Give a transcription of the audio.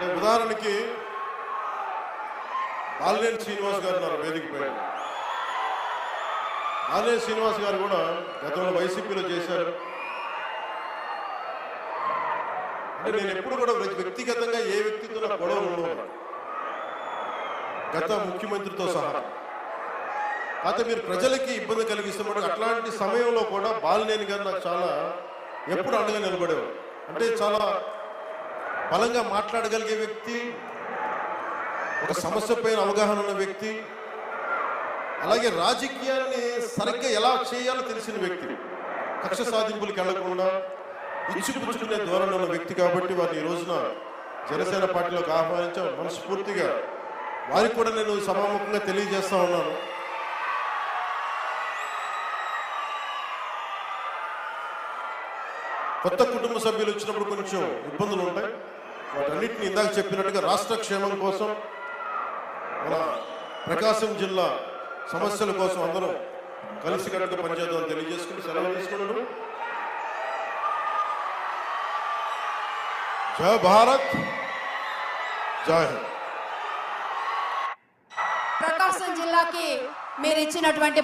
నేను ఉదాహరణకి బాలినేని శ్రీనివాస్ గారు ఉన్నారు వేదిక పైన. బాలినేని శ్రీనివాస్ గారు కూడా గతంలో వైసీపీలో చేశారు. అంటే నేను ఎప్పుడు కూడా వ్యక్తిగతంగా ఏ వ్యక్తితో నా గొడవ ఉండవు గత ముఖ్యమంత్రితో సహా. అయితే మీరు ప్రజలకి ఇబ్బంది కలిగిస్తున్నప్పుడు అట్లాంటి సమయంలో కూడా బాలినేని గారు నాకు చాలా ఎప్పుడు అండగా నిలబడేవారు. అంటే చాలా బలంగా మాట్లాడగలిగే వ్యక్తి ఒక సమస్య పైన అవగాహన ఉన్న వ్యక్తి అలాగే రాజకీయాన్ని సరిగ్గా ఎలా చేయాలో తెలిసిన వ్యక్తి కక్ష సాధింపులకు వెళ్ళకుండా ఇచ్చిపుచ్చుకునే ధోరణి ఉన్న వ్యక్తి కాబట్టి వారిని ఈ రోజున జనసేన పార్టీలోకి ఆహ్వానించా మనస్ఫూర్తిగా వారికి కూడా నేను సభాముఖంగా తెలియజేస్తా ఉన్నాను. కొత్త కుటుంబ సభ్యులు వచ్చినప్పుడు కొంచెం ఇబ్బందులు ఉంటాయి. వాటన్నిటిని ఇందాక చెప్పినట్టుగా రాష్ట్ర క్షేమం కోసం మన ప్రకాశం జిల్లా సమస్యల కోసం అందరం కలిసికట్టుగా పనిచేద్దాం తెలియజేసుకుంటూ సెలవు తీసుకున్నాను జయ భారత్ జై హింద్. ప్రకాశం జిల్లాకి మీరు ఇచ్చినటువంటి